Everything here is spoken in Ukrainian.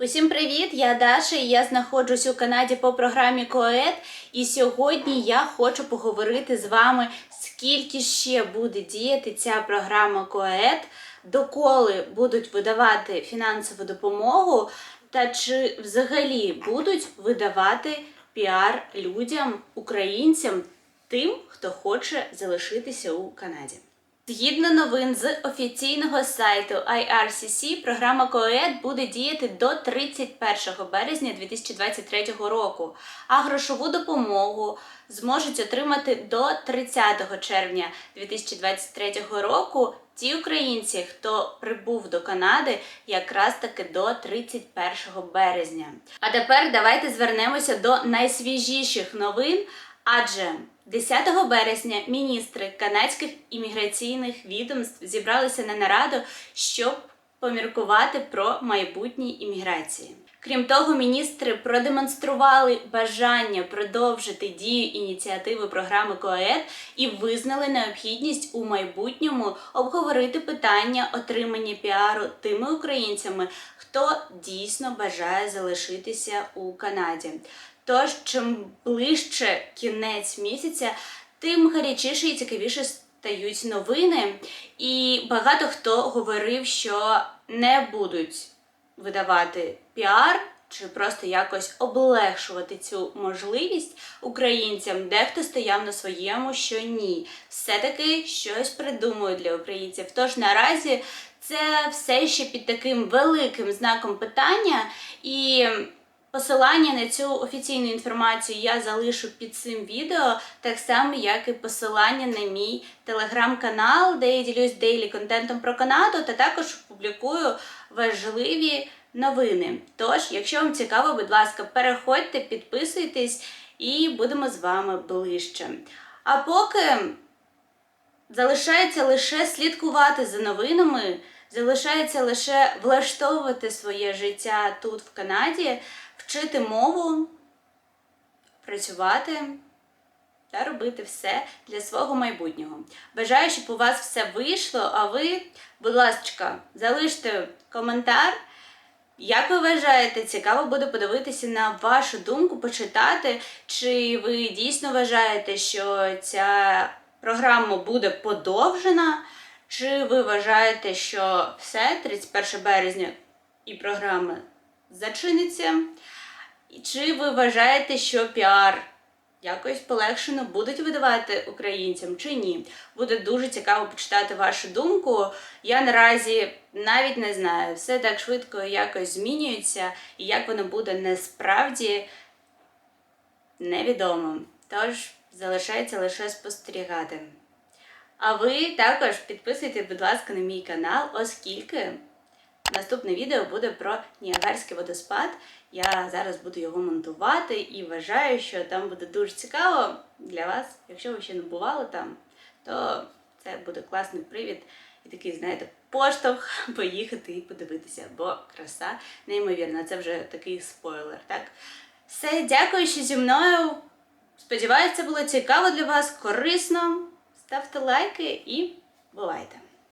Усім привіт! Я Даша і я знаходжусь у Канаді по програмі КОЕД. І сьогодні я хочу поговорити з вами, скільки ще буде діяти ця програма КОЕД, доколи будуть видавати фінансову допомогу, та чи взагалі будуть видавати піар людям, українцям, тим, хто хоче залишитися у Канаді. Згідно новин з офіційного сайту IRCC, програма КОЕД буде діяти до 31 березня 2023 року, а грошову допомогу зможуть отримати до 30 червня 2023 року ті українці, хто прибув до Канади якраз таки до 31 березня. А тепер давайте звернемося до найсвіжіших новин. Адже 10 березня міністри канадських імміграційних відомств зібралися на нараду, щоб поміркувати про майбутні імміграції. Крім того, міністри продемонстрували бажання продовжити дію ініціативи програми КОЕД і визнали необхідність у майбутньому обговорити питання отримання піару тими українцями, хто дійсно бажає залишитися у Канаді. Тож, чим ближче кінець місяця, тим гарячіше і цікавіше стають новини. І багато хто говорив, що не будуть видавати піар чи просто якось облегшувати цю можливість українцям. Дехто стояв на своєму, що ні, все-таки щось придумують для українців. Тож наразі це все ще під таким великим знаком питання і. Посилання на цю офіційну інформацію я залишу під цим відео, так само, як і посилання на мій телеграм-канал, де я ділюсь дейлі контентом про Канаду, та також публікую важливі новини. Тож, якщо вам цікаво, будь ласка, переходьте, підписуйтесь і будемо з вами ближче. А поки залишається лише слідкувати за новинами, залишається лише влаштовувати своє життя тут, в Канаді вчити мову, працювати та робити все для свого майбутнього. Бажаю, щоб у вас все вийшло, а ви, будь ласка, залиште коментар. Як ви вважаєте, цікаво буде подивитися на вашу думку, почитати, чи ви дійсно вважаєте, що ця програма буде подовжена, чи ви вважаєте, що все, 31 березня і програма зачиниться? Чи ви вважаєте, що піар якось полегшено будуть видавати українцям чи ні? Буде дуже цікаво почитати вашу думку. Я наразі навіть не знаю, все так швидко якось змінюється, і як воно буде насправді невідомо. Тож залишається лише спостерігати. А ви також підписуйтесь, будь ласка, на мій канал, оскільки. Наступне відео буде про Ніагарський водоспад. Я зараз буду його монтувати і вважаю, що там буде дуже цікаво для вас. Якщо ви ще не бували там, то це буде класний привід і такий, знаєте, поштовх поїхати і подивитися, бо краса неймовірна. Це вже такий спойлер. Так, все, дякую, що зі мною. Сподіваюся, це було цікаво для вас, корисно. Ставте лайки і бувайте!